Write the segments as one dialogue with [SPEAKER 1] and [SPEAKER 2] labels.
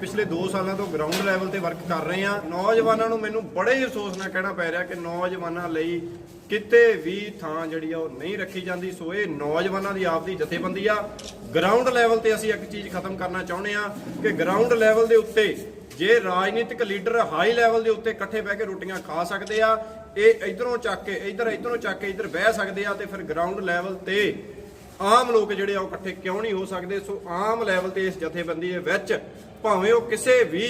[SPEAKER 1] ਪਿਛਲੇ 2 ਸਾਲਾਂ ਤੋਂ ਗਰਾਊਂਡ ਲੈਵਲ ਤੇ ਵਰਕ ਕਰ ਰਹੇ ਆ ਨੌਜਵਾਨਾਂ ਨੂੰ ਮੈਨੂੰ ਬੜੇ ਹੀ ਅਫਸੋਸ ਨਾਲ ਕਹਿਣਾ ਪੈ ਰਿਹਾ ਕਿ ਨੌਜਵਾਨਾਂ ਲਈ ਕਿਤੇ ਵੀ ਥਾਂ ਜਿਹੜੀ ਆ ਉਹ ਨਹੀਂ ਰੱਖੀ ਜਾਂਦੀ। ਸੋ ਇਹ ਨੌਜਵਾਨਾਂ ਦੀ ਆਪਦੀ ਜਥੇਬੰਦੀ ਆ। ਗਰਾਊਂਡ ਲੈਵਲ ਤੇ ਅਸੀਂ ਇੱਕ ਚੀਜ਼ ਖਤਮ ਕਰਨਾ ਚਾਹੁੰਦੇ ਆ ਕਿ ਗਰਾਊਂਡ ਲੈਵਲ ਦੇ ਉੱਤੇ ਜੇ ਰਾਜਨੀਤਿਕ ਲੀਡਰ ਹਾਈ ਲੈਵਲ ਦੇ ਉੱਤੇ ਇਕੱਠੇ ਬਹਿ ਕੇ ਰੋਟੀਆਂ ਖਾ ਸਕਦੇ ਆ, ਇਹ ਇਧਰੋਂ ਚੱਕ ਕੇ, ਇਧਰ ਇਧਰੋਂ ਚੱਕ ਕੇ ਇਧਰ ਬਹਿ ਸਕਦੇ ਆ ਤੇ ਫਿਰ ਗਰਾਊਂਡ ਲੈਵਲ ਤੇ ਆਮ ਲੋਕ ਜਿਹੜੇ ਆ ਉਹ ਇਕੱਠੇ ਕਿਉਂ ਨਹੀਂ ਹੋ ਸਕਦੇ? ਸੋ ਆਮ ਲੈਵਲ ਤੇ ਇਸ ਜਥੇਬੰਦੀ ਦੇ ਵਿੱਚ ਭਾਵੇਂ ਉਹ ਕਿਸੇ ਵੀ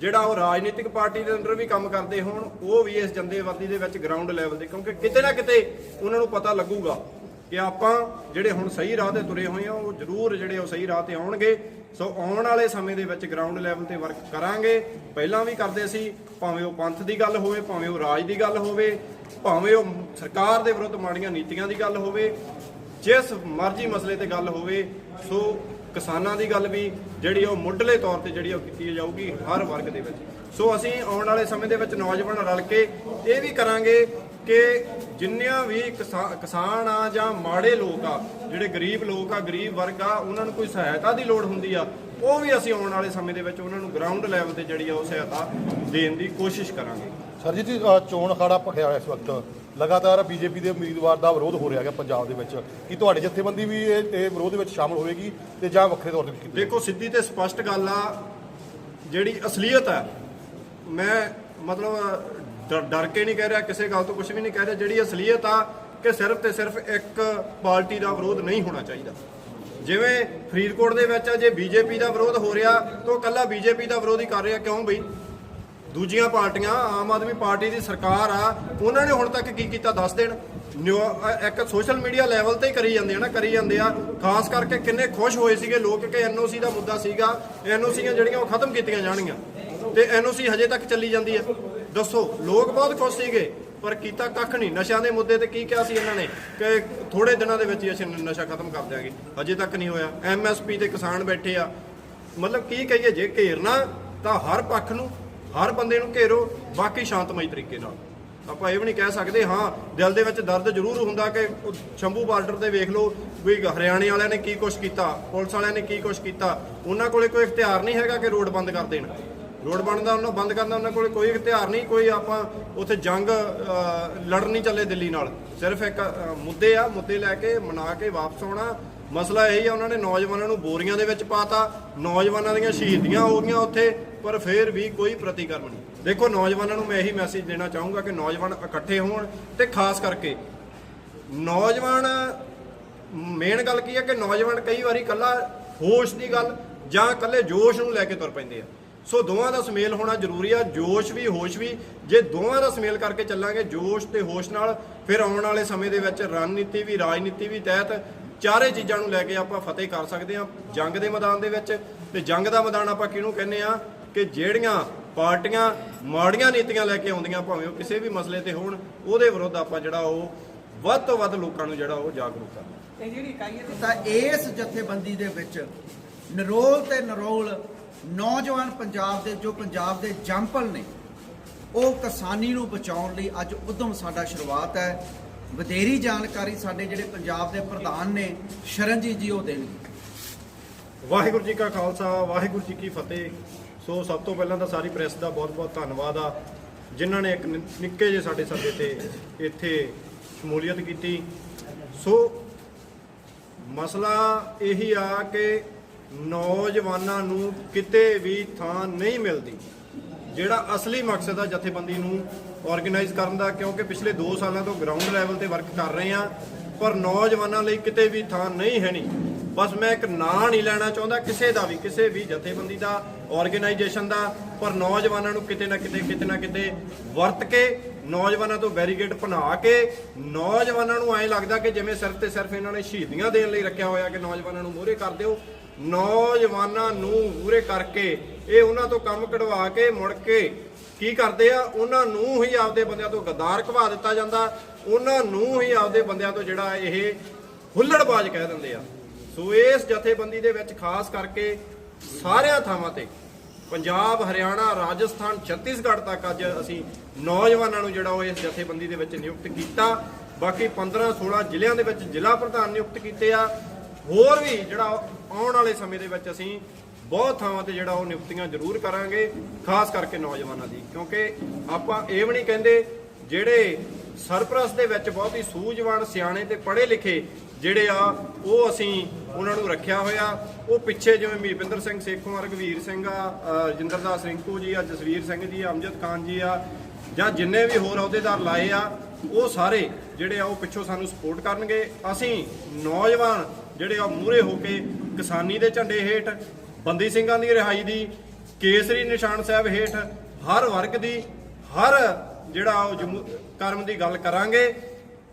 [SPEAKER 1] ਜਿਹੜਾ ਉਹ ਰਾਜਨੀਤਿਕ ਪਾਰਟੀ ਦੇ ਅੰਦਰ ਵੀ ਕੰਮ ਕਰਦੇ ਹੋਣ, ਉਹ ਵੀ ਇਸ ਜੰਦੇਵਰਦੀ ਦੇ ਵਿੱਚ ਗਰਾਊਂਡ ਲੈਵਲ ਤੇ, ਕਿਉਂਕਿ ਕਿਤੇ ਨਾ ਕਿਤੇ ਉਹਨਾਂ ਨੂੰ ਪਤਾ ਲੱਗੂਗਾ ਕਿ ਆਪਾਂ ਜਿਹੜੇ ਹੁਣ ਸਹੀ ਰਾਹ ਤੇ ਤੁਰੇ ਹੋਏ ਆ, ਉਹ ਜ਼ਰੂਰ ਜਿਹੜੇ ਉਹ ਸਹੀ ਰਾਹ ਤੇ ਆਉਣਗੇ। ਸੋ ਆਉਣ ਵਾਲੇ ਸਮੇਂ ਦੇ ਵਿੱਚ ਗਰਾਊਂਡ ਲੈਵਲ ਤੇ ਵਰਕ ਕਰਾਂਗੇ। ਪਹਿਲਾਂ ਵੀ ਕਰਦੇ ਸੀ, ਭਾਵੇਂ ਉਹ ਪੰਥ ਦੀ ਗੱਲ ਹੋਵੇ, ਭਾਵੇਂ ਉਹ ਰਾਜ ਦੀ ਗੱਲ ਹੋਵੇ, ਭਾਵੇਂ ਉਹ ਸਰਕਾਰ ਦੇ ਵਿਰੁੱਧ ਮਾੜੀਆਂ ਨੀਤੀਆਂ ਦੀ ਗੱਲ ਹੋਵੇ ਜਿਸ ਮਰਜ਼ੀ ਮਸਲੇ ਤੇ ਗੱਲ ਹੋਵੇ, ਸੋ ਕਿਸਾਨਾਂ ਦੀ ਗੱਲ ਵੀ ਜਿਹੜੀ ਉਹ ਮੁੱਢਲੇ ਤੌਰ ਤੇ ਜਿਹੜੀ ਉਹ ਕੀਤੀ ਜਾਊਗੀ ਹਰ ਵਰਗ ਦੇ ਵਿੱਚ। ਸੋ ਅਸੀਂ ਆਉਣ ਵਾਲੇ ਸਮੇਂ ਦੇ ਵਿੱਚ ਨੌਜਵਾਨ ਰਲ ਕੇ ਇਹ ਵੀ ਕਰਾਂਗੇ ਕਿ ਜਿੰਨਿਆਂ ਵੀ ਕਿਸਾ- ਕਿਸਾਨ ਆ ਜਾਂ ਮਾੜੇ ਲੋਕ ਆ, ਜਿਹੜੇ ਗਰੀਬ ਲੋਕ ਆ, ਗਰੀਬ ਵਰਗ ਆ, ਉਹਨਾਂ ਨੂੰ ਕੋਈ ਸਹਾਇਤਾ ਦੀ ਲੋੜ ਹੁੰਦੀ ਆ, ਉਹ ਵੀ ਅਸੀਂ ਆਉਣ ਵਾਲੇ ਸਮੇਂ ਦੇ ਵਿੱਚ ਉਹਨਾਂ ਨੂੰ ਗਰਾਊਂਡ ਲੈਵਲ ਤੇ ਜਿਹੜੀ ਆ ਉਹ ਸਹਾਇਤਾ ਦੇਣ ਦੀ ਕੋਸ਼ਿਸ਼ ਕਰਾਂਗੇ।
[SPEAKER 2] ਸਰ ਜੀ ਚੋਣ ਅਖਾੜਾ ਭਖਿਆ ਇਸ ਵਕਤ। ਲਗਾਤਾਰ ਬੀਜੇਪੀ ਦੇ ਉਮੀਦਵਾਰ ਦਾ ਵਿਰੋਧ ਹੋ ਰਿਹਾ ਹੈ ਪੰਜਾਬ ਦੇ ਵਿੱਚ, ਕੀ ਤੁਹਾਡੇ ਜਥੇਬੰਦੀ ਵੀ ਇਹ ਵਿਰੋਧ ਵਿੱਚ ਸ਼ਾਮਲ ਹੋਵੇਗੀ ਤੇ ਜਾਂ ਵੱਖਰੇ ਤੌਰ ਤੇ
[SPEAKER 1] ਦੇਖੋ, ਸਿੱਧੀ ਤੇ ਸਪਸ਼ਟ ਗੱਲ ਆ, ਜਿਹੜੀ ਅਸਲੀਅਤ ਆ, ਮੈਂ ਮਤਲਬ ਡਰ- ਡਰ ਕੇ ਨਹੀਂ ਕਹਿ ਰਿਹਾ, ਕਿਸੇ ਗੱਲ ਤੋਂ ਕੁਝ ਵੀ ਨਹੀਂ ਕਹਿ ਰਿਹਾ, ਜਿਹੜੀ ਅਸਲੀਅਤ ਆ, ਕਿ ਸਿਰਫ ਤੇ ਸਿਰਫ ਇੱਕ ਪਾਰਟੀ ਦਾ ਵਿਰੋਧ ਨਹੀਂ ਹੋਣਾ ਚਾਹੀਦਾ। ਜਿਵੇਂ ਫਰੀਦਕੋਟ ਦੇ ਵਿੱਚ ਜੇ ਬੀਜੇਪੀ ਦਾ ਵਿਰੋਧ ਹੋ ਰਿਹਾ, ਤਾਂ ਉਹ ਕੱਲਾ ਬੀਜੇਪੀ ਦਾ ਵਿਰੋਧ ਹੀ ਕਰ ਰਿਹਾ, ਕਿਉਂ ਬਈ? ਦੂਜੀਆਂ ਪਾਰਟੀਆਂ, ਆਮ ਆਦਮੀ ਪਾਰਟੀ ਦੀ ਸਰਕਾਰ ਆ, ਉਹਨਾਂ ਨੇ ਹੁਣ ਤੱਕ ਕੀ ਕੀਤਾ ਦੱਸ ਦੇਣ? ਨਿਊ- ਇੱਕ ਸੋਸ਼ਲ ਮੀਡੀਆ ਲੈਵਲ ਤੇ ਹੀ ਕਰੀ ਜਾਂਦੇ ਆ ਨਾ, ਕਰੀ ਜਾਂਦੇ ਆ। ਖਾਸ ਕਰਕੇ ਕਿੰਨੇ ਖੁਸ਼ ਹੋਏ ਸੀਗੇ ਲੋਕ ਕਿ ਐਨਓਸੀ ਦਾ ਮੁੱਦਾ ਸੀਗਾ ਐਨਓਸੀਆਂ ਜਿਹੜੀਆਂ ਉਹ ਖਤਮ ਕੀਤੀਆਂ ਜਾਣਗੀਆਂ। ਤੇ ਐਨਓਸੀ ਹਜੇ ਤੱਕ ਚੱਲੀ ਜਾਂਦੀ ਹੈ ਦੱਸੋ, ਲੋਕ ਬਹੁਤ ਖੁਸ਼ ਸੀਗੇ, ਪਰ ਕੀਤਾ ਕੱਖ ਨਹੀਂ। ਨਸ਼ਿਆਂ ਦੇ ਮੁੱਦੇ ਤੇ ਕੀ ਕਿਹਾ ਸੀ ਇਹਨਾਂ ਨੇ? ਕਿ ਥੋੜੇ ਦਿਨਾਂ ਦੇ ਵਿੱਚ ਹੀ ਅਸੀਂ ਨਸ਼ਾ ਖਤਮ ਕਰ ਦਿਆਂਗੇ। ਹਜੇ ਤੱਕ ਨਹੀਂ ਹੋਇਆ। ਐਮਐਸਪੀ ਤੇ ਕਿਸਾਨ ਬੈਠੇ ਆ। ਮਤਲਬ ਕੀ ਕਹੀਏ, ਜੇ ਘੇਰਨਾ ਤਾਂ ਹਰ ਪੱਖ ਨੂੰ ਹਰ ਬੰਦੇ ਨੂੰ ਘੇਰੋ, ਬਾਕੀ ਸ਼ਾਂਤਮਈ ਤਰੀਕੇ ਨਾਲ। ਆਪਾਂ ਇਹ ਵੀ ਨਹੀਂ ਕਹਿ ਸਕਦੇ, ਹਾਂ, ਦਿਲ ਦੇ ਵਿੱਚ ਦਰਦ ਜ਼ਰੂਰ ਹੁੰਦਾ ਕਿ ਸ਼ੰਭੂ ਬਾਰਡਰ ਤੇ ਵੇਖ ਲਓ ਵੀ ਹਰਿਆਣੇ ਵਾਲਿਆਂ ਨੇ ਕੀ ਕੁਛ ਕੀਤਾ, ਪੁਲਿਸ ਵਾਲਿਆਂ ਨੇ ਕੀ ਕੁਛ ਕੀਤਾ। ਉਹਨਾਂ ਕੋਲੇ ਕੋਈ ਇਖਤਿਆਰ ਨਹੀਂ ਹੈਗਾ ਕਿ ਰੋਡ ਬੰਦ ਕਰ ਦੇਣ। ਰੋਡ ਬਣਦਾ, ਉਹਨਾਂ ਬੰਦ ਕਰਨਾ ਉਹਨਾਂ ਕੋਲੇ ਕੋਈ ਇਖਤਿਆਰ ਨਹੀਂ, ਕੋਈ ਆਪਾਂ ਉੱਥੇ ਜੰਗ ਲੜਨ ਨਹੀਂ ਚੱਲੇ ਦਿੱਲੀ ਨਾਲ। ਸਿਰਫ ਇੱਕ ਮੁੱਦੇ ਆ, ਮੁੱਦੇ ਲੈ ਕੇ, ਮਨਾ ਕੇ ਵਾਪਸ ਆਉਣਾ ਮਸਲਾ ਇਹੀ ਆ, ਉਹਨਾਂ ਨੇ ਨੌਜਵਾਨਾਂ ਨੂੰ ਬੋਰੀਆਂ ਦੇ ਵਿੱਚ ਪਾਤਾ, ਨੌਜਵਾਨਾਂ ਦੀਆਂ ਸ਼ਹੀਦੀਆਂ ਹੋ ਗਈਆਂ ਉੱਥੇ, ਪਰ ਫਿਰ ਵੀ ਕੋਈ ਪ੍ਰਤੀਕਰਮ ਨਹੀਂ। ਦੇਖੋ, ਨੌਜਵਾਨਾਂ ਨੂੰ ਮੈਂ ਇਹੀ ਮੈਸੇਜ ਦੇਣਾ ਚਾਹੂੰਗਾ ਕਿ ਨੌਜਵਾਨ ਇਕੱਠੇ ਹੋਣ ਤੇ ਖਾਸ ਕਰਕੇ ਨੌਜਵਾਨ ਮੇਨ ਗੱਲ ਕੀ ਹੈ ਕਿ ਨੌਜਵਾਨ ਕਈ ਵਾਰੀ ਇਕੱਲਾ ਹੋਸ਼ ਦੀ ਗੱਲ ਜਾਂ ਇਕੱਲੇ ਜੋਸ਼ ਨੂੰ ਲੈ ਕੇ ਤੁਰ ਪੈਂਦੇ ਆ। ਸੋ ਦੋਵਾਂ ਦਾ ਸੁਮੇਲ ਹੋਣਾ ਜ਼ਰੂਰੀ ਆ, ਜੋਸ਼ ਵੀ, ਹੋਸ਼ ਵੀ। ਜੇ ਦੋਵਾਂ ਦਾ ਸੁਮੇਲ ਕਰਕੇ ਚੱਲਾਂਗੇ, ਜੋਸ਼ ਤੇ ਹੋਸ਼ ਨਾਲ, ਫਿਰ ਆਉਣ ਵਾਲੇ ਸਮੇਂ ਦੇ ਵਿੱਚ ਰਣਨੀਤੀ ਵੀ, ਰਾਜਨੀਤੀ ਵੀ ਤਹਿਤ ਚਾਰੇ ਚੀਜ਼ਾਂ ਨੂੰ ਲੈ ਕੇ ਆਪਾਂ ਫਤਿਹ ਕਰ ਸਕਦੇ ਆ ਜੰਗ ਦੇ ਮੈਦਾਨ ਦੇ ਵਿੱਚ। ਤੇ ਜੰਗ ਦਾ ਮੈਦਾਨ ਆਪਾਂ ਕਿਹਨੂੰ ਕਹਿੰਦੇ ਆ ਕਿ ਜਿਹੜੀਆਂ ਪਾਰਟੀਆਂ ਮਾੜੀਆਂ ਨੀਤੀਆਂ ਲੈ ਕੇ ਆਉਂਦੀਆਂ ਭਾਵੇਂ ਉਹ ਕਿਸੇ ਵੀ ਮਸਲੇ ਤੇ ਹੋਣ ਉਹਦੇ ਵਿਰੁੱਧ ਆਪਾਂ ਜਿਹੜਾ ਉਹ ਵੱਧ ਤੋਂ ਵੱਧ ਲੋਕਾਂ ਨੂੰ ਜਿਹੜਾ ਉਹ ਜਾਗਰੂਕ ਕਰਨਾ
[SPEAKER 3] ਇਹ ਜਿਹੜੀ ਇਕਾਈ ਹੈ ਤਾਂ ਇਸ ਜਥੇਬੰਦੀ ਦੇ ਵਿੱਚ ਨਰੋਲ ਤੇ ਨਰੋਲ ਨੌਜਵਾਨ ਪੰਜਾਬ ਦੇ ਜੋ ਪੰਜਾਬ ਦੇ ਜੰਪਲ ਨੇ ਉਹ ਕਿਸਾਨੀ ਨੂੰ ਬਚਾਉਣ ਲਈ ਅੱਜ ਉਦਮ ਸਾਡਾ ਸ਼ੁਰੂਆਤ ਹੈ। ਵਧੇਰੀ ਜਾਣਕਾਰੀ ਸਾਡੇ ਜਿਹੜੇ ਪੰਜਾਬ ਦੇ ਪ੍ਰਧਾਨ ਨੇ, ਸ਼ਰਨਜੀਤ ਜੀ ਉਹ ਦੇਣਗੇ।
[SPEAKER 1] ਵਾਹਿਗੁਰੂ ਜੀ ਕਾ ਖਾਲਸਾ, ਵਾਹਿਗੁਰੂ ਜੀ ਕੀ ਫਤਿਹ। ਸੋ ਸਭ ਤੋਂ ਪਹਿਲਾਂ ਤਾਂ ਸਾਰੀ ਪ੍ਰੈਸ ਦਾ ਬਹੁਤ-ਬਹੁਤ ਧੰਨਵਾਦ ਆ, ਜਿਨ੍ਹਾਂ ਨੇ ਇੱਕ ਨਿ- ਨਿੱਕੇ ਜਿਹੇ ਸਾਡੇ ਸੱਦੇ ਤੇ ਇੱਥੇ ਸ਼ਮੂਲੀਅਤ ਕੀਤੀ। ਸੋ ਮਸਲਾ ਇਹੀ ਆ ਕਿ ਨੌਜਵਾਨਾਂ ਨੂੰ ਕਿਤੇ ਵੀ ਥਾਂ ਨਹੀਂ ਮਿਲਦੀ, ਜਿਹੜਾ ਅਸਲੀ ਮਕਸਦ ਆ ਜਥੇਬੰਦੀ ਨੂੰ ਆਰਗੇਨਾਈਜ਼ ਕਰਨ ਦਾ, ਕਿਉਂਕਿ ਪਿਛਲੇ 2 ਸਾਲਾਂ ਤੋਂ ਗਰਾਊਂਡ ਲੈਵਲ ਤੇ ਵਰਕ ਕਰ ਰਹੇ ਆ ਪਰ ਨੌਜਵਾਨਾਂ ਲਈ ਕਿਤੇ ਵੀ ਥਾਂ ਨਹੀਂ ਹੈ ਨਹੀਂ। ਬਸ ਮੈਂ ਇੱਕ ਨਾਂ ਨਹੀਂ ਲੈਣਾ ਚਾਹੁੰਦਾ ਕਿਸੇ ਦਾ ਵੀ, ਕਿਸੇ ਵੀ ਜਥੇਬੰਦੀ ਦਾ ਆਰਗੇਨਾਈਜੇਸ਼ਨ ਦਾ, ਪਰ ਨੌਜਵਾਨਾਂ ਨੂੰ ਕਿਤੇ ਨਾ ਕਿਤੇ ਕਿਤੇ ਨਾ ਕਿਤੇ ਵਰਤ ਕੇ, ਨੌਜਵਾਨਾਂ ਤੋਂ ਬੈਰੀਗੇਡ ਬਣਾ ਕੇ, ਨੌਜਵਾਨਾਂ ਨੂੰ ਐਂ ਲੱਗਦਾ ਕਿ ਜਿਵੇਂ ਸਿਰਫ ਤੇ ਸਿਰਫ ਇਹਨਾਂ ਨੇ ਸ਼ਹੀਦੀਆਂ ਦੇਣ ਲਈ ਰੱਖਿਆ ਹੋਇਆ ਕਿ ਨੌਜਵਾਨਾਂ ਨੂੰ ਮੂਹਰੇ ਕਰ ਦਿਓ, ਨੌਜਵਾਨਾਂ ਨੂੰ ਮੂਹਰੇ ਕਰਕੇ ਇਹ ਉਹਨਾਂ ਤੋਂ ਕੰਮ ਕਢਵਾ ਕੇ ਮੁੜ ਕੇ ਕੀ ਕਰਦੇ ਆ? ਉਹਨਾਂ ਨੂੰ ਹੀ ਆਪਦੇ ਬੰਦਿਆਂ ਤੋਂ ਗਦਾਰ ਘਵਾ ਦਿੱਤਾ ਜਾਂਦਾ। ਉਹਨਾਂ ਨੂੰ ਹੀ ਆਪਦੇ ਬੰਦਿਆਂ ਤੋਂ ਜਿਹੜਾ ਇਹ ਹੁੱਲੜਬਾਜ਼ ਕਹਿ ਦਿੰਦੇ ਆ। ਸੋ ਇਸ ਜਥੇਬੰਦੀ ਦੇ ਵਿੱਚ ਖਾਸ ਕਰਕੇ ਸਾਰਿਆਂ ਥਾਵਾਂ ਤੇ ਪੰਜਾਬ, ਹਰਿਆਣਾ, ਰਾਜਸਥਾਨ, ਛੱਤੀਸਗੜ੍ਹ ਤੱਕ ਅੱਜ ਅਸੀਂ ਨੌਜਵਾਨਾਂ ਨੂੰ ਜਿਹੜਾ ਉਹ ਇਸ ਜਥੇਬੰਦੀ ਦੇ ਵਿੱਚ ਨਿਯੁਕਤ ਕੀਤਾ। ਬਾਕੀ 15 16 ਜ਼ਿਲ੍ਹਿਆਂ ਦੇ ਵਿੱਚ ਜ਼ਿਲ੍ਹਾ ਪ੍ਰਧਾਨ ਨਿਯੁਕਤ ਕੀਤੇ ਆ। ਹੋਰ ਵੀ ਜਿਹੜਾ ਆਉਣ ਵਾਲੇ ਸਮੇਂ ਦੇ ਵਿੱਚ ਅਸੀਂ ਬਹੁਤ ਥਾਵਾਂ ਤੇ ਜਿਹੜਾ ਉਹ ਨਿਯੁਕਤੀਆਂ ਜ਼ਰੂਰ ਕਰਾਂਗੇ ਖਾਸ ਕਰਕੇ ਨੌਜਵਾਨਾਂ ਦੀ ਕਿਉਂਕਿ ਆਪਾਂ ਇਹ ਵੀ ਨਹੀਂ ਕਹਿੰਦੇ ਜਿਹੜੇ ਸਰਪ੍ਰਸਤ ਦੇ ਵਿੱਚ ਬਹੁਤ ਹੀ ਸੂਝਵਾਨ ਸਿਆਣੇ ਤੇ ਪੜ੍ਹੇ ਲਿਖੇ ਜਿਹੜੇ ਆ ਉਹ ਅਸੀਂ ਉਹਨਾਂ ਨੂੰ ਰੱਖਿਆ ਹੋਇਆ। ਉਹ ਪਿੱਛੇ ਜਿਵੇਂ ਮੀਰਪਿੰਦਰ ਸਿੰਘ ਸੇਖੋਂ ਰਗਵੀਰ ਸਿੰਘ ਆ ਅ, ਰਜਿੰਦਰਦਾਸ ਰਿੰਕੂ ਜੀ ਆ ਜਸਵੀਰ ਸਿੰਘ ਜੀ ਆ ਅਮਜਦ ਖਾਨ ਜੀ ਆ ਜਾਂ ਜਿੰਨੇ ਵੀ ਹੋਰ ਅਹੁਦੇਦਾਰ ਲਾਏ ਆ ਉਹ ਸਾਰੇ ਜਿਹੜੇ ਆ ਉਹ ਪਿੱਛੋਂ ਸਾਨੂੰ ਸਪੋਰਟ ਕਰਨਗੇ। ਅਸੀਂ ਨੌਜਵਾਨ ਜਿਹੜੇ ਆ ਮੂਹਰੇ ਹੋ ਕੇ ਕਿਸਾਨੀ ਦੇ ਝੰਡੇ ਹੇਠ ਬੰਦੀ ਸਿੰਘਾਂ ਦੀ ਰਿਹਾਈ ਦੀ ਕੇਸਰੀ ਨਿਸ਼ਾਨ ਸਾਹਿਬ ਹੇਠ ਹਰ ਵਰਗ ਦੀ ਹਰ ਜਿਹੜਾ ਉਹ ਜਮੂ- ਕਰਮ ਦੀ ਗੱਲ ਕਰਾਂਗੇ,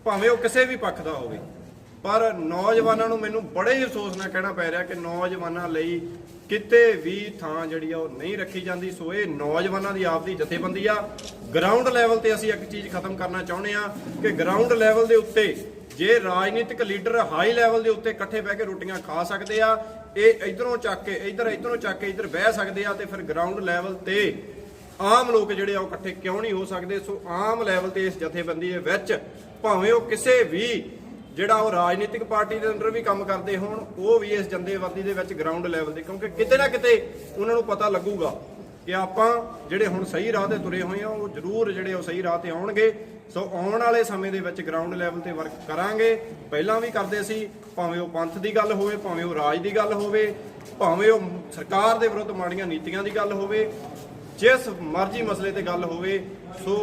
[SPEAKER 1] ਭਾਵੇਂ ਉਹ ਕਿਸੇ ਵੀ ਪੱਖ ਦਾ ਹੋਵੇ। ਪਰ ਨੌਜਵਾਨਾਂ ਨੂੰ ਮੈਨੂੰ ਬੜੇ ਹੀ ਅਫਸੋਸ ਨਾਲ ਕਹਿਣਾ ਪੈ ਰਿਹਾ ਕਿ ਨੌਜਵਾਨਾਂ ਲਈ ਕਿਤੇ ਵੀ ਥਾਂ ਜਿਹੜੀ ਆ ਉਹ ਨਹੀਂ ਰੱਖੀ ਜਾਂਦੀ। ਸੋ ਇਹ ਨੌਜਵਾਨਾਂ ਦੀ ਆਪਦੀ ਜਥੇਬੰਦੀ ਆ। ਗਰਾਊਂਡ ਲੈਵਲ ਤੇ ਅਸੀਂ ਇੱਕ ਚੀਜ਼ ਖਤਮ ਕਰਨਾ ਚਾਹੁੰਦੇ ਆ ਕਿ ਗਰਾਊਂਡ ਲੈਵਲ ਦੇ ਉੱਤੇ ਜੇ ਰਾਜਨੀਤਿਕ ਲੀਡਰ ਹਾਈ ਲੈਵਲ ਦੇ ਉੱਤੇ ਇਕੱਠੇ ਬਹਿ ਕੇ ਰੋਟੀਆਂ ਖਾ ਸਕਦੇ ਆ, ਇਹ ਇਧਰੋਂ ਚੱਕ ਕੇ, ਇਧਰ, ਇਧਰੋਂ ਚੱਕ ਕੇ, ਇਧਰ ਬਹਿ ਸਕਦੇ ਆ ਤੇ ਫਿਰ ਗਰਾਊਂਡ ਲੈਵਲ ਤੇ ਆਮ ਲੋਕ ਜਿਹੜੇ ਆ ਉਹ ਇਕੱਠੇ ਕਿਉਂ ਨਹੀਂ ਹੋ ਸਕਦੇ? ਸੋ ਆਮ ਲੈਵਲ ਤੇ ਇਸ ਜਥੇਬੰਦੀ ਦੇ ਵਿੱਚ ਭਾਵੇਂ ਉਹ ਕਿਸੇ ਵੀ ਜਿਹੜਾ ਉਹ ਰਾਜਨੀਤਿਕ ਪਾਰਟੀ ਦੇ ਅੰਦਰ ਵੀ ਕੰਮ ਕਰਦੇ ਹੋਣ, ਉਹ ਵੀ ਇਸ ਜੰਦੇਵਰਦੀ ਦੇ ਵਿੱਚ ਗਰਾਊਂਡ ਲੈਵਲ ਤੇ ਕਿਉਂਕਿ ਕਿਤੇ ਨਾ ਕਿਤੇ ਉਹਨਾਂ ਨੂੰ ਪਤਾ ਲੱਗੂਗਾ ਕਿ ਆਪਾਂ ਜਿਹੜੇ ਹੁਣ ਸਹੀ ਰਾਹ ਤੇ ਤੁਰੇ ਹੋਏ ਆ, ਉਹ ਜ਼ਰੂਰ ਜਿਹੜੇ ਉਹ ਸਹੀ ਰਾਹ ਤੇ ਆਉਣਗੇ। ਸੋ ਆਉਣ ਵਾਲੇ ਸਮੇਂ ਦੇ ਵਿੱਚ ਗਰਾਊਂਡ ਲੈਵਲ ਤੇ ਵਰਕ ਕਰਾਂਗੇ। ਪਹਿਲਾਂ ਵੀ ਕਰਦੇ ਸੀ, ਭਾਵੇਂ ਉਹ ਪੰਥ ਦੀ ਗੱਲ ਹੋਵੇ, ਭਾਵੇਂ ਉਹ ਰਾਜ ਦੀ ਗੱਲ ਹੋਵੇ, ਭਾਵੇਂ ਉਹ ਸਰਕਾਰ ਦੇ ਵਿਰੁੱਧ ਮਾੜੀਆਂ ਨੀਤੀਆਂ ਦੀ ਗੱਲ ਹੋਵੇ, ਜਿਸ ਮਰਜ਼ੀ ਮਸਲੇ ਤੇ ਗੱਲ ਹੋਵੇ ਸੋ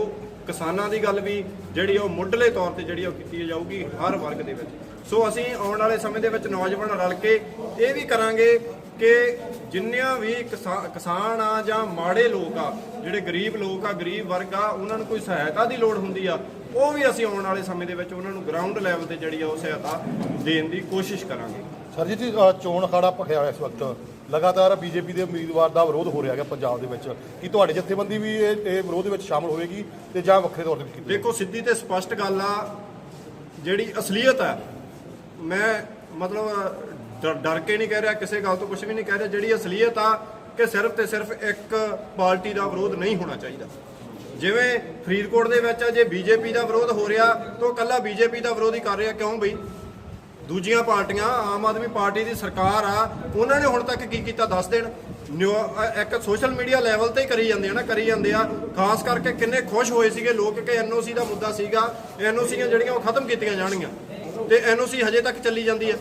[SPEAKER 1] ਕਿਸਾਨਾਂ ਦੀ ਗੱਲ ਵੀ ਜਿਹੜੀ ਉਹ ਮੁੱਢਲੇ ਤੌਰ ਤੇ ਜਿਹੜੀ ਉਹ ਕੀਤੀ ਜਾਊਗੀ ਹਰ ਵਰਗ ਦੇ ਵਿੱਚ। ਸੋ ਅਸੀਂ ਆਉਣ ਵਾਲੇ ਸਮੇਂ ਦੇ ਵਿੱਚ ਨੌਜਵਾਨ ਰਲ ਕੇ ਇਹ ਵੀ ਕਰਾਂਗੇ ਕਿ ਜਿੰਨਿਆਂ ਵੀ ਕਿਸਾ- ਕਿਸਾਨ ਆ ਜਾਂ ਮਾੜੇ ਲੋਕ ਆ, ਜਿਹੜੇ ਗਰੀਬ ਲੋਕ ਆ, ਗਰੀਬ ਵਰਗ ਆ, ਉਹਨਾਂ ਨੂੰ ਕੋਈ ਸਹਾਇਤਾ ਦੀ ਲੋੜ ਹੁੰਦੀ ਆ, ਉਹ ਵੀ ਅਸੀਂ ਆਉਣ ਵਾਲੇ ਸਮੇਂ ਦੇ ਵਿੱਚ ਉਹਨਾਂ ਨੂੰ ਗਰਾਊਂਡ ਲੈਵਲ ਤੇ ਜਿਹੜੀ ਆ ਉਹ ਸਹਾਇਤਾ ਦੇਣ ਦੀ ਕੋਸ਼ਿਸ਼ ਕਰਾਂਗੇ।
[SPEAKER 2] ਸਰ ਜੀ ਚੋਣ ਅਖਾੜਾ ਭਖਿਆ ਇਸ ਵਕਤ। ਲਗਾਤਾਰ ਬੀਜੇਪੀ ਦੇ ਉਮੀਦਵਾਰ ਦਾ ਵਿਰੋਧ ਹੋ ਰਿਹਾ ਹੈ ਪੰਜਾਬ ਦੇ ਵਿੱਚ। ਕੀ ਤੁਹਾਡੇ ਜਥੇਬੰਦੀ ਵੀ ਇਹ ਵਿਰੋਧ ਵਿੱਚ ਸ਼ਾਮਲ ਹੋਵੇਗੀ ਤੇ ਜਾਂ ਵੱਖਰੇ ਤੌਰ ਤੇ
[SPEAKER 1] ਦੇਖੋ, ਸਿੱਧੀ ਤੇ ਸਪਸ਼ਟ ਗੱਲ ਆ, ਜਿਹੜੀ ਅਸਲੀਅਤ ਆ, ਮੈਂ ਮਤਲਬ ਡਰ- ਡਰ ਕੇ ਨਹੀਂ ਕਹਿ ਰਿਹਾ, ਕਿਸੇ ਗੱਲ ਤੋਂ ਕੁਝ ਵੀ ਨਹੀਂ ਕਹਿ ਰਿਹਾ। ਜਿਹੜੀ ਅਸਲੀਅਤ ਆ, ਕਿ ਸਿਰਫ ਤੇ ਸਿਰਫ ਇੱਕ ਪਾਰਟੀ ਦਾ ਵਿਰੋਧ ਨਹੀਂ ਹੋਣਾ ਚਾਹੀਦਾ। ਜਿਵੇਂ ਫਰੀਦਕੋਟ ਦੇ ਵਿੱਚ ਜੇ ਬੀਜੇਪੀ ਦਾ ਵਿਰੋਧ ਹੋ ਰਿਹਾ, ਤਾਂ ਉਹ ਕੱਲਾ ਬੀਜੇਪੀ ਦਾ ਵਿਰੋਧ ਹੀ ਕਰ ਰਿਹਾ। ਕਿਉਂ ਬਈ? ਦੂਜੀਆਂ ਪਾਰਟੀਆਂ, ਆਮ ਆਦਮੀ ਪਾਰਟੀ ਦੀ ਸਰਕਾਰ ਆ, ਉਹਨਾਂ ਨੇ ਹੁਣ ਤੱਕ ਕੀ ਕੀਤਾ ਦੱਸ ਦੇਣ? ਨਿਊ- ਇੱਕ ਸੋਸ਼ਲ ਮੀਡੀਆ ਲੈਵਲ ਤੇ ਹੀ ਕਰੀ ਜਾਂਦੇ ਆ ਨਾ, ਕਰੀ ਜਾਂਦੇ ਆ। ਖਾਸ ਕਰਕੇ ਕਿੰਨੇ ਖੁਸ਼ ਹੋਏ ਸੀਗੇ ਲੋਕ ਕਿ ਐਨਓਸੀ ਦਾ ਮੁੱਦਾ ਸੀਗਾ, ਐਨਓਸੀਆਂ ਜਿਹੜੀਆਂ ਉਹ ਖਤਮ ਕੀਤੀਆਂ ਜਾਣਗੀਆਂ। ਤੇ ਐਨਓਸੀ ਹਜੇ ਤੱਕ ਚੱਲੀ ਜਾਂਦੀ ਹੈ।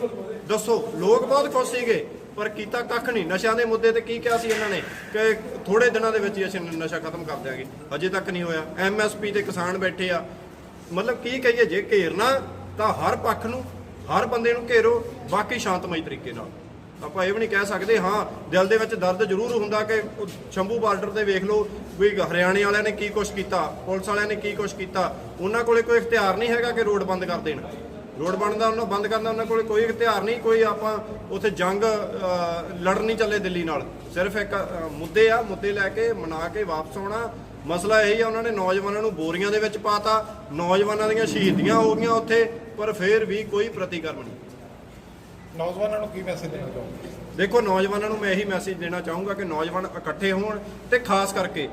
[SPEAKER 1] ਦੱਸੋ, ਲੋਕ ਬਹੁਤ ਖੁਸ਼ ਸੀਗੇ, ਪਰ ਕੀਤਾ ਕੱਖ ਨਹੀਂ। ਨਸ਼ਿਆਂ ਦੇ ਮੁੱਦੇ ਤੇ ਕੀ ਕਿਹਾ ਸੀ ਇਹਨਾਂ ਨੇ? ਕਿ ਥੋੜੇ ਦਿਨਾਂ ਦੇ ਵਿੱਚ ਹੀ ਅਸੀਂ ਨਸ਼ਾ ਖਤਮ ਕਰ ਦਿਆਂਗੇ। ਹਜੇ ਤੱਕ ਨਹੀਂ ਹੋਇਆ। ਐਮਐਸਪੀ ਤੇ ਕਿਸਾਨ ਬੈਠੇ ਆ। ਮਤਲਬ ਕੀ ਕਹੀਏ, ਜੇ ਘੇਰਨਾ ਤਾਂ ਹਰ ਪੱਖ ਨੂੰ ਹਰ ਬੰਦੇ ਨੂੰ ਘੇਰੋ, ਬਾਕੀ ਸ਼ਾਂਤਮਈ ਤਰੀਕੇ ਨਾਲ। ਆਪਾਂ ਇਹ ਵੀ ਨਹੀਂ ਕਹਿ ਸਕਦੇ, ਹਾਂ, ਦਿਲ ਦੇ ਵਿੱਚ ਦਰਦ ਜ਼ਰੂਰ ਹੁੰਦਾ ਕਿ ਸ਼ੰਭੂ ਬਾਰਡਰ ਤੇ ਵੇਖ ਲਓ ਵੀ ਹਰਿਆਣੇ ਵਾਲਿਆਂ ਨੇ ਕੀ ਕੁਛ ਕੀਤਾ, ਪੁਲਿਸ ਵਾਲਿਆਂ ਨੇ ਕੀ ਕੁਛ ਕੀਤਾ। ਉਹਨਾਂ ਕੋਲੇ ਕੋਈ ਇਖਤਿਆਰ ਨਹੀਂ ਹੈਗਾ ਕਿ ਰੋਡ ਬੰਦ ਕਰ ਦੇਣ। ਰੋਡ ਬਣਦਾ, ਉਹਨਾਂ ਬੰਦ ਕਰਨਾ ਉਹਨਾਂ ਕੋਲੇ ਕੋਈ ਇਖਤਿਆਰ ਨਹੀਂ, ਕੋਈ ਆਪਾਂ ਉੱਥੇ ਜੰਗ ਲੜਨ ਨਹੀਂ ਚੱਲੇ ਦਿੱਲੀ ਨਾਲ। ਸਿਰਫ ਇੱਕ ਮੁੱਦੇ ਆ, ਮੁੱਦੇ ਲੈ ਕੇ, ਮਨਾ ਕੇ ਵਾਪਸ ਆਉਣਾ ਮਸਲਾ ਇਹੀ ਆ ਉਹਨਾਂ ਨੇ ਨੌਜਵਾਨਾਂ ਨੂੰ ਬੋਰੀਆਂ ਦੇ ਵਿੱਚ ਪਾਤਾ ਨੌਜਵਾਨਾਂ ਦੀਆਂ ਸ਼ਹੀਦੀਆਂ ਹੋ ਗਈਆਂ ਉੱਥੇ ਪਰ ਫਿਰ ਵੀ ਕੋਈ ਪ੍ਰਤੀਕਰਮ ਨਹੀਂ।
[SPEAKER 4] ਨੌਜਵਾਨਾਂ ਨੂੰ ਕੀ ਮੈਸੇਜ ਦੇਣਾ ਚਾਹੁੰਦੇ
[SPEAKER 1] ਦੇਖੋ ਨੌਜਵਾਨਾਂ ਨੂੰ ਮੈਂ ਇਹੀ ਮੈਸੇਜ ਦੇਣਾ ਚਾਹੂੰਗਾ ਕਿ ਨੌਜਵਾਨ ਇਕੱਠੇ ਹੋਣ ਤੇ ਖਾਸ ਕਰਕੇ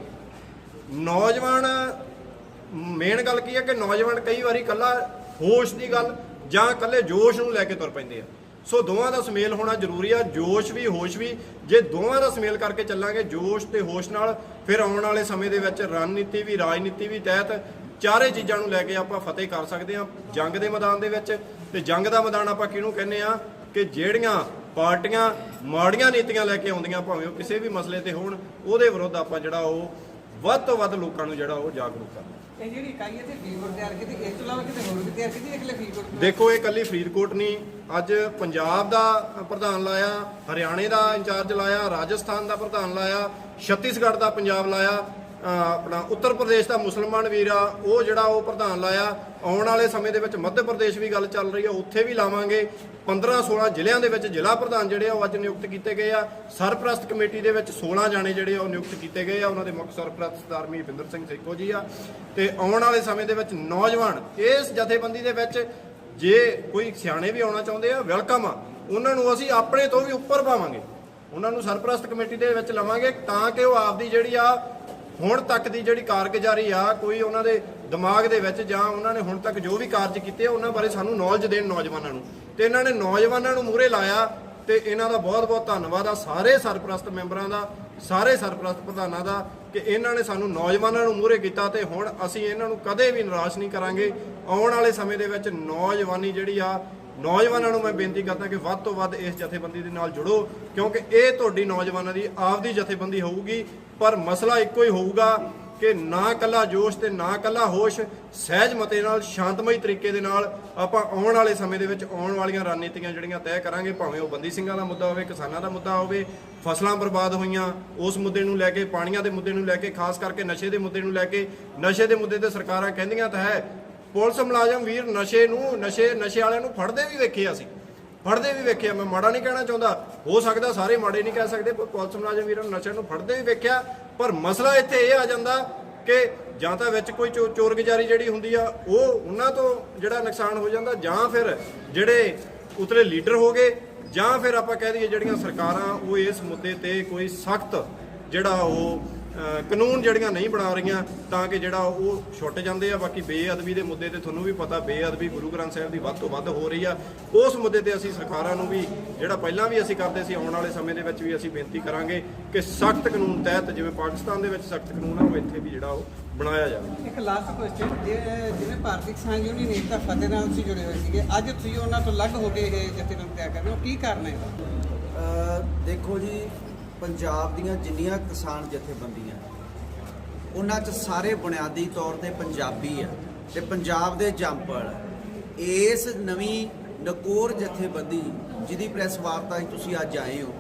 [SPEAKER 1] ਨੌਜਵਾਨ ਮੇਨ ਗੱਲ ਕੀ ਹੈ ਕਿ ਨੌਜਵਾਨ ਕਈ ਵਾਰੀ ਕੱਲਾ ਹੋਸ਼ ਦੀ ਗੱਲ ਜਾਂ ਕੱਲੇ ਜੋਸ਼ ਨੂੰ ਲੈ ਕੇ ਤੁਰ ਪੈਂਦੇ ਆ। ਸੋ ਦੋਵਾਂ ਦਾ ਸੁਮੇਲ ਹੋਣਾ ਜ਼ਰੂਰੀ ਆ, ਜੋਸ਼ ਵੀ, ਹੋਸ਼ ਵੀ। ਜੇ ਦੋਵਾਂ ਦਾ ਸੁਮੇਲ ਕਰਕੇ ਚੱਲਾਂਗੇ, ਜੋਸ਼ ਤੇ ਹੋਸ਼ ਨਾਲ, ਫਿਰ ਆਉਣ ਵਾਲੇ ਸਮੇਂ ਦੇ ਵਿੱਚ ਰਣਨੀਤੀ ਵੀ, ਰਾਜਨੀਤੀ ਵੀ ਤਹਿਤ ਚਾਰੇ ਚੀਜ਼ਾਂ ਨੂੰ ਲੈ ਕੇ ਆਪਾਂ ਫਤਿਹ ਕਰ ਸਕਦੇ ਹਾਂ, ਜੰਗ ਦੇ ਮੈਦਾਨ ਦੇ ਵਿੱਚ। ਤੇ ਜੰਗ ਦਾ ਮੈਦਾਨ ਆਪਾਂ ਕਿਹਨੂੰ ਕਹਿੰਦੇ ਆ ਕਿ ਜਿਹੜੀਆਂ ਪਾਰਟੀਆਂ ਮਾੜੀਆਂ ਨੀਤੀਆਂ ਲੈ ਕੇ ਆਉਂਦੀਆਂ, ਭਾਵੇਂ ਉਹ ਕਿਸੇ ਵੀ ਮਸਲੇ ਤੇ ਹੋਣ, ਉਹਦੇ ਵਿਰੁੱਧ ਆਪਾਂ ਜਿਹੜਾ ਉਹ ਵੱਧ ਤੋਂ ਵੱਧ ਲੋਕਾਂ ਨੂੰ ਜਿਹੜਾ ਉਹ ਜਾਗਰੂਕ ਕਰ
[SPEAKER 5] ਇਹ ਜਿਹੜੀ ਇਕਾਈ ਇੱਥੇ ਫਰੀਦਕੋਟ ਤਿਆਰ ਕੀਤੀ, ਇਸ ਤੋਂ ਇਲਾਵਾ ਕਿਤੇ ਹੋਰ ਵੀ ਤਿਆਰ ਕੀਤੀ ਹੈ, ਇਕੱਲੇ ਫਰੀਦਕੋਟ
[SPEAKER 1] ਦੇਖੋ, ਇਹ ਕੱਲੀ ਫਰੀਦਕੋਟ ਨਹੀਂ। ਅੱਜ ਪੰਜਾਬ ਦਾ ਪ੍ਰਧਾਨ ਲਾਇਆ, ਹਰਿਆਣੇ ਦਾ ਇੰਚਾਰਜ ਲਾਇਆ, ਰਾਜਸਥਾਨ ਦਾ ਪ੍ਰਧਾਨ ਲਾਇਆ, ਛੱਤੀਸਗੜ੍ਹ ਦਾ ਪੰਜਾਬ ਲਾਇਆ ਆਪਣਾ ਉੱਤਰ ਪ੍ਰਦੇਸ਼ ਦਾ ਮੁਸਲਮਾਨ ਵੀਰ ਆ, ਉਹ ਜਿਹੜਾ ਉਹ ਪ੍ਰਧਾਨ ਲਾਇਆ। ਆਉਣ ਵਾਲੇ ਸਮੇਂ ਦੇ ਵਿੱਚ ਮੱਧ ਪ੍ਰਦੇਸ਼ ਵੀ ਗੱਲ ਚੱਲ ਰਹੀ ਆ, ਉੱਥੇ ਵੀ ਲਾਵਾਂਗੇ। 15 16 ਜ਼ਿਲ੍ਹਿਆਂ ਦੇ ਵਿੱਚ ਜ਼ਿਲ੍ਹਾ ਪ੍ਰਧਾਨ ਜਿਹੜੇ ਆ, ਉਹ ਅੱਜ ਨਿਯੁਕਤ ਕੀਤੇ ਗਏ ਆ। ਸਰਪ੍ਰਸਤ ਕਮੇਟੀ ਦੇ ਵਿੱਚ 16 ਜਾਣੇ ਜਿਹੜੇ ਆ, ਉਹ ਨਿਯੁਕਤ ਕੀਤੇ ਗਏ ਆ। ਉਹਨਾਂ ਦੇ ਮੁੱਖ ਸਰਪ੍ਰਸਤ ਸਰਦਾਰ ਮਹੀਪਿੰਦਰ ਸਿੰਘ ਸੇਖੋ ਜੀ ਆ। ਤੇ ਆਉਣ ਵਾਲੇ ਸਮੇਂ ਦੇ ਵਿੱਚ ਨੌਜਵਾਨ ਇਸ ਜਥੇਬੰਦੀ ਦੇ ਵਿੱਚ ਜੇ ਕੋਈ ਸਿਆਣੇ ਵੀ ਆਉਣਾ ਚਾਹੁੰਦੇ ਆ, ਵੈਲਕਮ ਆ। ਉਹਨਾਂ ਨੂੰ ਅਸੀਂ ਆਪਣੇ ਤੋਂ ਵੀ ਉੱਪਰ ਪਾਵਾਂਗੇ। ਉਹਨਾਂ ਨੂੰ ਸਰਪ੍ਰਸਤ ਕਮੇਟੀ ਦੇ ਵਿੱਚ ਲਵਾਂਗੇ ਤਾਂ ਕਿ ਉਹ ਆਪਦੀ ਜਿਹੜੀ ਆ, ਹੁਣ ਤੱਕ ਦੀ ਜਿਹੜੀ ਕਾਰਗੁਜ਼ਾਰੀ ਆ, ਕੋਈ ਉਹਨਾਂ ਦੇ ਦਿਮਾਗ ਦੇ ਵਿੱਚ ਜਾਂ ਉਹਨਾਂ ਨੇ ਹੁਣ ਤੱਕ ਜੋ ਵੀ ਕਾਰਜ ਕੀਤੇ ਆ, ਉਹਨਾਂ ਬਾਰੇ ਸਾਨੂੰ ਨੌਲੇਜ ਦੇਣ ਨੌਜਵਾਨਾਂ ਨੂੰ। ਤੇ ਇਹਨਾਂ ਨੇ ਨੌਜਵਾਨਾਂ ਨੂੰ ਮੂਹਰੇ ਲਾਇਆ ਤੇ ਇਹਨਾਂ ਦਾ ਬਹੁਤ-ਬਹੁਤ ਧੰਨਵਾਦ ਆ ਸਾਰੇ ਸਰਪ੍ਰਸਤ ਮੈਂਬਰਾਂ ਦਾ, ਸਾਰੇ ਸਰਪ੍ਰਸਤ ਪ੍ਰਧਾਨਾਂ ਦਾ ਕਿ ਇਹਨਾਂ ਨੇ ਸਾਨੂੰ ਨੌਜਵਾਨਾਂ ਨੂੰ ਮੂਹਰੇ ਕੀਤਾ ਤੇ ਹੁਣ ਅਸੀਂ ਇਹਨਾਂ ਨੂੰ ਕਦੇ ਵੀ ਨਿਰਾਸ਼ ਨਹੀਂ ਕਰਾਂਗੇ। ਆਉਣ ਵਾਲੇ ਸਮੇਂ ਦੇ ਵਿੱਚ ਨੌਜਵਾਨੀ ਜਿਹੜੀ ਆ, ਨੌਜਵਾਨਾਂ ਨੂੰ ਮੈਂ ਬੇਨਤੀ ਕਰਦਾ ਕਿ ਵੱਧ ਤੋਂ ਵੱਧ ਇਸ ਜਥੇਬੰਦੀ ਦੇ ਨਾਲ ਜੁੜੋ, ਕਿਉਂਕਿ ਇਹ ਤੁਹਾਡੀ ਨੌਜਵਾਨਾਂ ਦੀ ਆਪਦੀ ਜਥੇਬੰਦੀ ਹੋਊਗੀ, ਪਰ ਮਸਲਾ ਇੱਕੋ ਹੀ ਹੋਊਗਾ ਕਿ ਨਾ ਕੱਲਾ ਜੋਸ਼ ਤੇ ਨਾ ਕੱਲਾ ਹੋਸ਼ ਸਹਿਜ ਮਤੇ ਨਾਲ, ਸ਼ਾਂਤਮਈ ਤਰੀਕੇ ਦੇ ਨਾਲ ਆਪਾਂ ਆਉਣ ਵਾਲੇ ਸਮੇਂ ਦੇ ਵਿੱਚ ਆਉਣ ਵਾਲੀਆਂ ਰਣਨੀਤੀਆਂ ਜਿਹੜੀਆਂ ਤੈਅ ਕਰਾਂਗੇ, ਭਾਵੇਂ ਉਹ ਬੰਦੀ ਸਿੰਘਾਂ ਦਾ ਮੁੱਦਾ ਹੋਵੇ, ਕਿਸਾਨਾਂ ਦਾ ਮੁੱਦਾ ਹੋਵੇ, ਫਸਲਾਂ ਬਰਬਾਦ ਹੋਈਆਂ, ਉਸ ਮੁੱਦੇ ਨੂੰ ਲੈ ਕੇ, ਪਾਣੀਆਂ ਦੇ ਮੁੱਦੇ ਨੂੰ ਲੈ ਕੇ, ਖਾਸ ਕਰਕੇ ਨਸ਼ੇ ਦੇ ਮੁੱਦੇ ਨੂੰ ਲੈ ਕੇ, ਨਸ਼ੇ ਦੇ ਮੁੱਦੇ ਤੇ ਸਰਕਾਰਾਂ ਕਹਿੰਦੀਆਂ ਤਾਂ ਹੈ, ਪੁਲਿਸ ਮੁਲਾਜ਼ਮ ਵੀਰ ਨਸ਼ੇ ਨੂੰ, ਨਸ਼ੇ ਨਸ਼ੇ ਵਾਲਿਆਂ ਨੂੰ ਫੜਦੇ ਵੀ ਵੇਖੇ ਅਸੀਂ। ਫੜਦੇ ਵੀ ਵੇਖਿਆ, ਮੈਂ ਮਾੜਾ ਨਹੀਂ ਕਹਿਣਾ ਚਾਹੁੰਦਾ। ਹੋ ਸਕਦਾ ਸਾਰੇ ਮਾੜੇ ਨਹੀਂ ਕਹਿ ਸਕਦੇ ਪਰ ਪੁਲਿਸ ਮੁਲਾਜ਼ਮ ਵੀਰਾਂ ਨੂੰ ਨਸ਼ੇ ਨੂੰ ਫੜਦੇ ਵੀ ਵੇਖਿਆ, ਪਰ ਮਸਲਾ ਇੱਥੇ ਇਹ ਆ ਜਾਂਦਾ ਕਿ ਜਾਂ ਤਾਂ ਵਿੱਚ ਕੋਈ ਚੋ- ਚੋਰਗੁਜਾਰੀ ਜਿਹੜੀ ਹੁੰਦੀ ਆ, ਉਹ ਉਹਨਾਂ ਤੋਂ ਜਿਹੜਾ ਨੁਕਸਾਨ ਹੋ ਜਾਂਦਾ, ਜਾਂ ਫਿਰ ਜਿਹੜੇ ਉਤਲੇ ਲੀਡਰ ਹੋ ਗਏ, ਜਾਂ ਫਿਰ ਆਪਾਂ ਕਹਿ ਦਈਏ ਜਿਹੜੀਆਂ ਸਰਕਾਰਾਂ, ਉਹ ਇਸ ਮੁੱਦੇ ਤੇ ਕੋਈ ਸਖਤ ਜਿਹੜਾ ਉਹ ਕਾਨੂੰਨ ਜਿਹੜੀਆਂ ਨਹੀਂ ਬਣਾ ਰਹੀਆਂ ਤਾਂ ਕਿ ਜਿਹੜਾ ਉਹ ਛੁੱਟ ਜਾਂਦੇ ਆ। ਬਾਕੀ ਬੇਅਦਬੀ ਦੇ ਮੁੱਦੇ ਤੇ ਤੁਹਾਨੂੰ ਵੀ ਪਤਾ ਬੇਅਦਬੀ ਗੁਰੂ ਗ੍ਰੰਥ ਸਾਹਿਬ ਦੀ ਵੱਧ ਤੋਂ ਵੱਧ ਹੋ ਰਹੀ ਆ। ਉਸ ਮੁੱਦੇ ਤੇ ਅਸੀਂ ਸਰਕਾਰਾਂ ਨੂੰ ਵੀ ਜਿਹੜਾ ਪਹਿਲਾਂ ਵੀ ਅਸੀਂ ਕਰਦੇ ਸੀ ਆਉਣ ਵਾਲੇ ਸਮੇਂ ਦੇ ਵਿੱਚ ਵੀ ਅਸੀਂ ਬੇਨਤੀ ਕਰਾਂਗੇ ਕਿ ਸਖਤ ਕਾਨੂੰਨ ਤਹਿਤ ਜਿਵੇਂ ਪਾਕਿਸਤਾਨ ਦੇ ਵਿੱਚ ਸਖਤ ਕਾਨੂੰਨ ਆ ਉਹ ਇੱਥੇ ਵੀ ਜਿਹੜਾ ਉਹ ਬਣਾਇਆ ਜਾਵੇ।
[SPEAKER 5] ਇੱਕ ਲਾਸਟ ਕੁਐਸਚਨ ਜਿਵੇਂ ਭਾਰਤੀ ਕਿਸਾਨ ਯੂਨੀਅਨ ਏਕਤਾ ਫਤਿਹ ਨਾਲ ਤੁਸੀਂ ਜੁੜੇ ਹੋਏ ਸੀਗੇ। ਅੱਜ ਤੁਸੀਂ ਉਹਨਾਂ ਤੋਂ ਅਲੱਗ ਹੋ ਕੇ ਇਹ ਜਥੇਬੰਦੀ ਤਿਆਰ ਕਰ ਰਹੇ ਹੋ। ਕੀ ਕਾਰਨ ਹੈ
[SPEAKER 3] ਦੇਖੋ ਜੀ ਪੰਜਾਬ ਦੀਆਂ ਜਿੰਨੀਆਂ ਕਿਸਾਨ ਜਥੇਬੰਦੀਆਂ ਉਹਨਾਂ 'ਚ ਸਾਰੇ ਬੁਨਿਆਦੀ ਤੌਰ ਤੇ ਪੰਜਾਬੀ ਆ ਤੇ ਪੰਜਾਬ ਦੇ ਜੰਪਲ ਇਸ ਨਵੀਂ ਨਕੋਰ ਜਥੇਬੰਦੀ ਜਿਹਦੀ ਪ੍ਰੈਸ ਵਾਰਤਾ 'ਚ ਤੁਸੀਂ ਅੱਜ ਆਏ ਹੋ,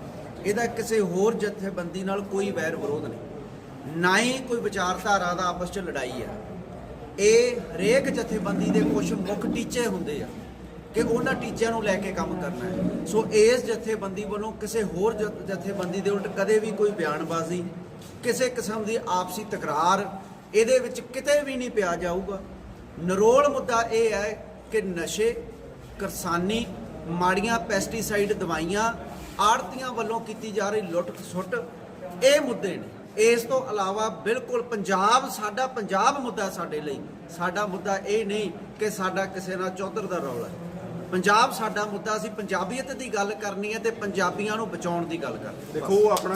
[SPEAKER 3] ਇਹਦਾ ਕਿਸੇ ਹੋਰ ਜਥੇਬੰਦੀ ਨਾਲ ਕੋਈ ਵੈਰ ਵਿਰੋਧ ਨਹੀਂ। ਨਾ ਹੀ ਕੋਈ ਵਿਚਾਰਧਾਰਾ ਦਾ ਆਪਸ 'ਚ ਲੜਾਈ ਆ। ਇਹ ਹਰੇਕ ਜਥੇਬੰਦੀ ਦੇ ਕੁਝ ਮੁੱਖ ਟੀਚੇ ਹੁੰਦੇ ਆ। ਕਿ ਉਹਨਾਂ ਟੀਚਿਆਂ ਨੂੰ ਲੈ ਕੇ ਕੰਮ ਕਰਨਾ ਹੈ। ਸੋ ਇਸ ਜਥੇਬੰਦੀ ਵੱਲੋਂ ਕਿਸੇ ਹੋਰ ਜਥ- ਜਥੇਬੰਦੀ ਦੇ ਉਲਟ ਕਦੇ ਵੀ ਕੋਈ ਬਿਆਨਬਾਜ਼ੀ, ਕਿਸੇ ਕਿਸਮ ਦੀ ਆਪਸੀ ਤਕਰਾਰ ਇਹਦੇ ਵਿੱਚ ਕਿਤੇ ਵੀ ਨਹੀਂ ਪਿਆ ਜਾਊਗਾ। ਨਰੋਲ ਮੁੱਦਾ ਇਹ ਹੈ ਕਿ ਨਸ਼ੇ, ਕਿਰਸਾਨੀ, ਮਾੜੀਆਂ ਪੈਸਟੀਸਾਈਡ ਦਵਾਈਆਂ ਆੜਤੀਆਂ ਵੱਲੋਂ ਕੀਤੀ ਜਾ ਰਹੀ ਲੁੱਟ ਖਸੁੱਟ ਇਹ ਮੁੱਦੇ ਨੇ। ਇਸ ਤੋਂ ਇਲਾਵਾ ਬਿਲਕੁਲ ਪੰਜਾਬ, ਸਾਡਾ ਪੰਜਾਬ ਮੁੱਦਾ ਸਾਡੇ ਲਈ। ਸਾਡਾ ਮੁੱਦਾ ਇਹ ਨਹੀਂ ਕਿ ਸਾਡਾ ਕਿਸੇ ਨਾਲ ਚੌਧਰ ਦਾ ਰੌਲਾ ਹੈ। ਪੰਜਾਬ ਸਾਡਾ ਮੁੱਦਾ ਸੀ ਪੰਜਾਬੀਅਤ ਦੀ ਗੱਲ ਕਰਨੀ ਹੈ ਤੇ ਪੰਜਾਬੀਆਂ ਨੂੰ ਬਚਾਉਣ ਦੀ ਗੱਲ ਕਰਨੀ
[SPEAKER 1] ਦੇਖੋ, ਉਹ ਆਪਣਾ